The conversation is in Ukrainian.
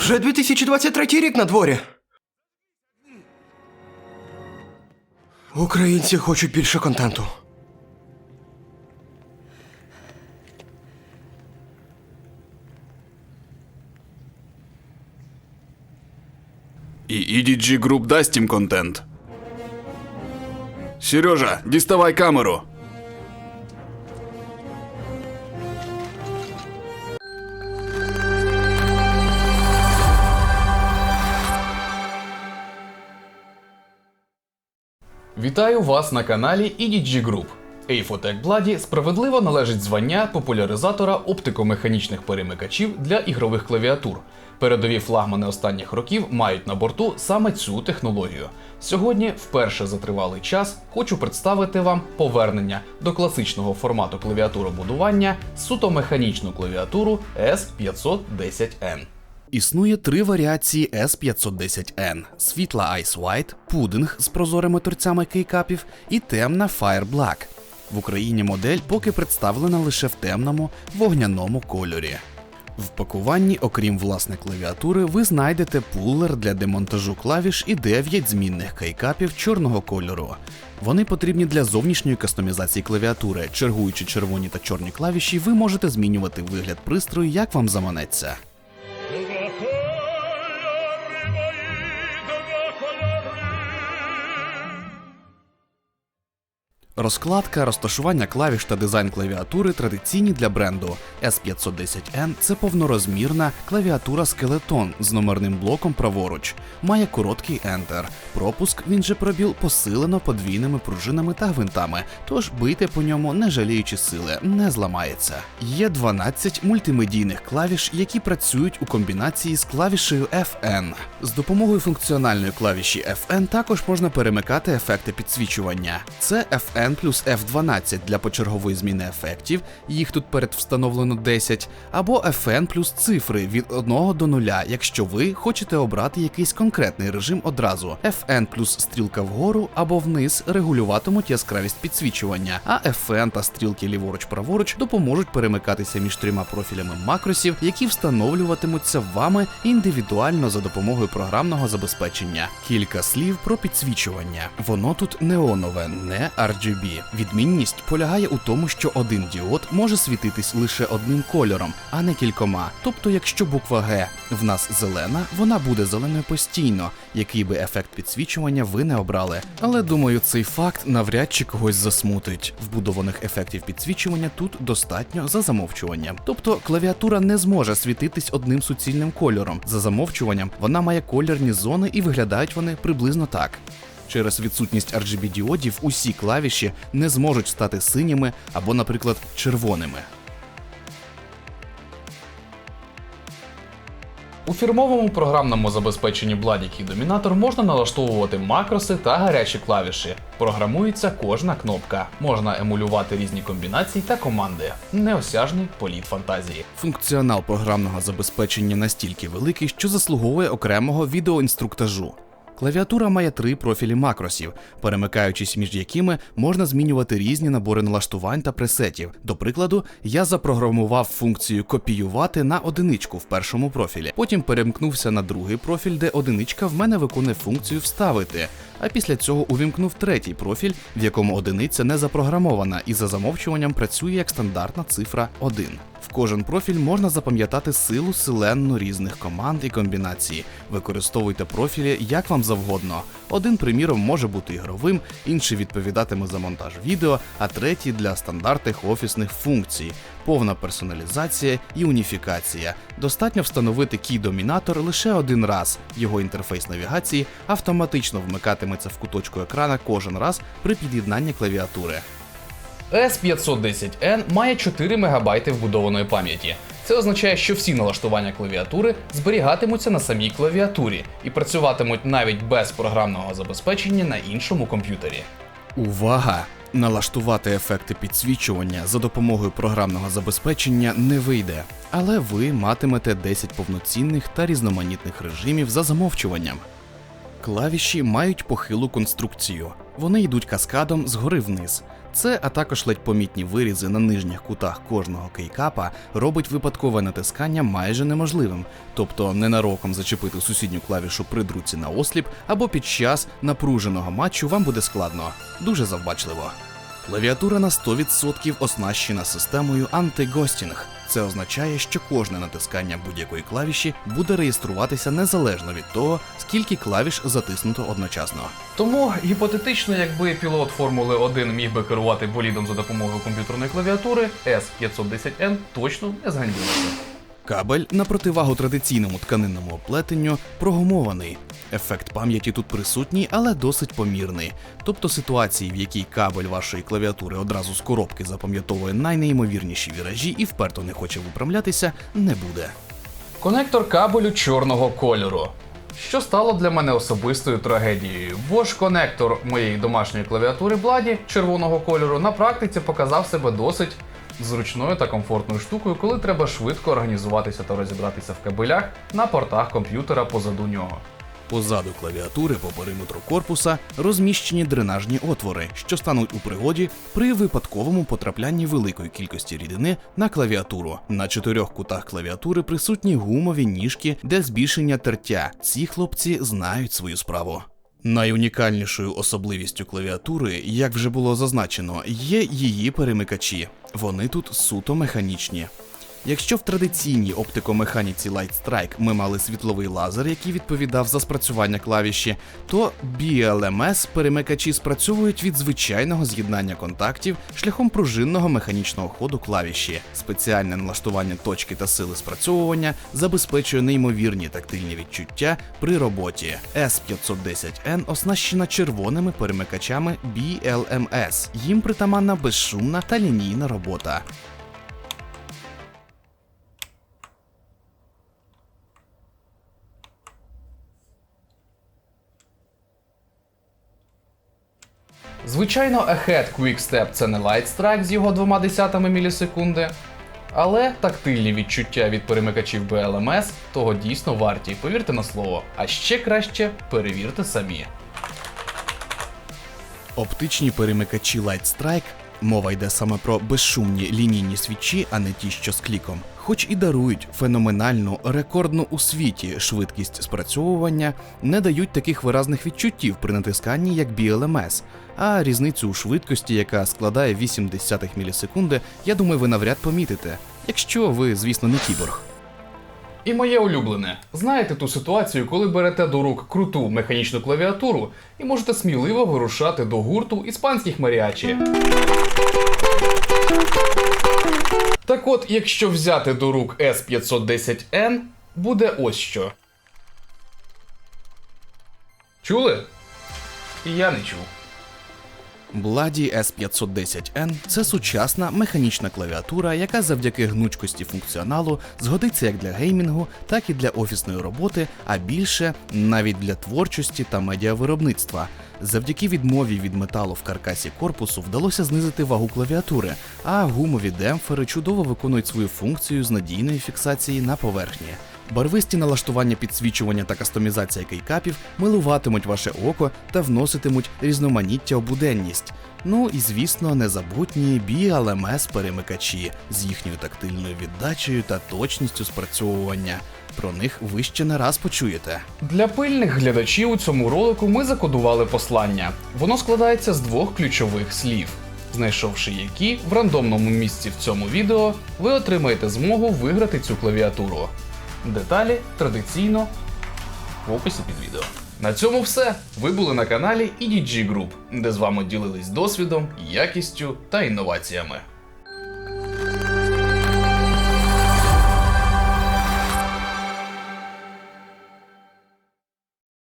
Вже 2023 рік на дворі. Українці хочуть більше контенту. І EDG Group дасть їм контент. Сережа, діставай камеру. Вітаю вас на каналі EDG Group. Eiffotech Bloody справедливо належить звання популяризатора оптикомеханічних перемикачів для ігрових клавіатур. Передові флагмани останніх років мають на борту саме цю технологію. Сьогодні, вперше за тривалий час, хочу представити вам повернення до класичного формату клавіатуробудування суто механічну клавіатуру S510N. Існує три варіації S510N: світла Ice White, пудинг з прозорими торцями кейкапів і темна Fire Black. В Україні модель поки представлена лише в темному вогняному кольорі. В пакуванні, окрім власне клавіатури, ви знайдете пулер для демонтажу клавіш і 9 змінних кейкапів чорного кольору. Вони потрібні для зовнішньої кастомізації клавіатури. Чергуючи червоні та чорні клавіші, ви можете змінювати вигляд пристрою, як вам заманеться. Розкладка, розташування клавіш та дизайн клавіатури традиційні для бренду. S510N це повнорозмірна клавіатура скелетон з номерним блоком праворуч. Має короткий Enter. Пропуск, він же пробіл, посилено подвійними пружинами та гвинтами, тож бийте по ньому, не жаліючи сили, не зламається. Є 12 мультимедійних клавіш, які працюють у комбінації з клавішею FN. З допомогою функціональної клавіші FN також можна перемикати ефекти підсвічування. Це FN плюс F12 для почергової зміни ефектів, їх тут передвстановлено 10, або FN плюс цифри від 1 до 0, якщо ви хочете обрати якийсь конкретний режим одразу. FN плюс стрілка вгору або вниз регулюватимуть яскравість підсвічування, а FN та стрілки ліворуч-праворуч допоможуть перемикатися між трьома профілями макросів, які встановлюватимуться вами індивідуально за допомогою програмного забезпечення. Кілька слів про підсвічування. Воно тут неонове, не RGB. Відмінність полягає у тому, що один діод може світитись лише одним кольором, а не кількома. Тобто, якщо буква Г в нас зелена, вона буде зеленою постійно, який би ефект підсвічування ви не обрали. Але думаю, цей факт навряд чи когось засмутить. Вбудованих ефектів підсвічування тут достатньо за замовчуванням. Тобто клавіатура не зможе світитись одним суцільним кольором. За замовчуванням вона має кольорні зони і виглядають вони приблизно так. Через відсутність RGB діодів усі клавіші не зможуть стати синіми або, наприклад, червоними. У фірмовому програмному забезпеченні Bloody Key Dominator можна налаштовувати макроси та гарячі клавіші. Програмується кожна кнопка. Можна емулювати різні комбінації та команди. Неосяжний політ фантазії. Функціонал програмного забезпечення настільки великий, що заслуговує окремого відеоінструктажу. Клавіатура має три профілі макросів, перемикаючись між якими можна змінювати різні набори налаштувань та пресетів. До прикладу, я запрограмував функцію копіювати на одиничку в першому профілі. Потім перемкнувся на другий профіль, де одиничка в мене виконує функцію вставити. А після цього увімкнув третій профіль, в якому одиниця не запрограмована і за замовчуванням працює як стандартна цифра 1. Кожен профіль можна запам'ятати силу селенну різних команд і комбінацій. Використовуйте профілі як вам завгодно. Один, приміром, може бути ігровим, інший відповідатиме за монтаж відео, а третій для стандартних офісних функцій. Повна персоналізація і уніфікація. Достатньо встановити кій-домінатор лише один раз. Його інтерфейс навігації автоматично вмикатиметься в куточку екрана кожен раз при під'єднанні клавіатури. S510N має 4 МБ вбудованої пам'яті. Це означає, що всі налаштування клавіатури зберігатимуться на самій клавіатурі і працюватимуть навіть без програмного забезпечення на іншому комп'ютері. Увага! Налаштувати ефекти підсвічування за допомогою програмного забезпечення не вийде, але ви матимете 10 повноцінних та різноманітних режимів за замовчуванням. Клавіші мають похилу конструкцію. Вони йдуть каскадом згори вниз. Це, а також ледь помітні вирізи на нижніх кутах кожного кейкапа робить випадкове натискання майже неможливим, тобто ненароком зачепити сусідню клавішу при друці на осліп або під час напруженого матчу вам буде складно. Дуже завбачливо. Клавіатура на 100% оснащена системою антигостінг. Це означає, що кожне натискання будь-якої клавіші буде реєструватися незалежно від того, скільки клавіш затиснуто одночасно. Тому гіпотетично, якби пілот Формули 1 міг би керувати болідом за допомогою комп'ютерної клавіатури, S510N точно не зганьбилося. Кабель на противагу традиційному тканинному оплетенню прогумований. Ефект пам'яті тут присутній, але досить помірний. Тобто ситуації, в якій кабель вашої клавіатури одразу з коробки запам'ятовує найнеймовірніші віражі і вперто не хоче виправлятися, не буде. Конектор кабелю чорного кольору. Що стало для мене особистою трагедією, бо ж конектор моєї домашньої клавіатури Бладі червоного кольору на практиці показав себе досить зручною та комфортною штукою, коли треба швидко організуватися та розібратися в кабелях на портах комп'ютера позаду нього. Позаду клавіатури по периметру корпуса розміщені дренажні отвори, що стануть у пригоді при випадковому потраплянні великої кількості рідини на клавіатуру. На чотирьох кутах клавіатури присутні гумові ніжки для збільшення тертя. Ці хлопці знають свою справу. Найунікальнішою особливістю клавіатури, як вже було зазначено, є її перемикачі. Вони тут суто механічні. Якщо в традиційній оптикомеханіці Light Strike ми мали світловий лазер, який відповідав за спрацювання клавіші, то BLMS перемикачі спрацьовують від звичайного з'єднання контактів шляхом пружинного механічного ходу клавіші. Спеціальне налаштування точки та сили спрацьовування забезпечує неймовірні тактильні відчуття при роботі. S510N оснащена червоними перемикачами BLMS. Їм притаманна безшумна та лінійна робота. Звичайно, Ahead Quickstep це не Light Strike з його двома десятими мілісекунди, але тактильні відчуття від перемикачів BLMS того дійсно варті, повірте на слово. А ще краще перевірте самі. Оптичні перемикачі Light Strike мова йде саме про безшумні лінійні свічі, а не ті, що з кліком, хоч і дарують феноменальну, рекордну у світі швидкість спрацьовування, не дають таких виразних відчуттів при натисканні, як BLMS, а різницю у швидкості, яка складає 0,8 мілісекунди, я думаю, ви навряд помітите, якщо ви, звісно, не кіборг. І моє улюблене. Знаєте ту ситуацію, коли берете до рук круту механічну клавіатуру і можете сміливо вирушати до гурту іспанських маріачі. Так от, якщо взяти до рук S510N, буде ось що. Чули? Я не чув. Бладі S510N це сучасна механічна клавіатура, яка завдяки гнучкості функціоналу згодиться як для геймінгу, так і для офісної роботи, а більше навіть для творчості та медіавиробництва. Завдяки відмові від металу в каркасі корпусу вдалося знизити вагу клавіатури, а гумові демпфери чудово виконують свою функцію з надійної фіксації на поверхні. Барвисті налаштування підсвічування та кастомізація кейкапів милуватимуть ваше око та вноситимуть різноманіття у буденність. Ну і звісно, незабутні BLMS перемикачі з їхньою тактильною віддачею та точністю спрацьовування. Про них ви ще не раз почуєте. Для пильних глядачів у цьому ролику ми закодували послання. Воно складається з двох ключових слів. Знайшовши які в рандомному місці в цьому відео, ви отримаєте змогу виграти цю клавіатуру. Деталі традиційно в описі під відео. На цьому все. Ви були на каналі EDG Group, де з вами ділились досвідом, якістю та інноваціями.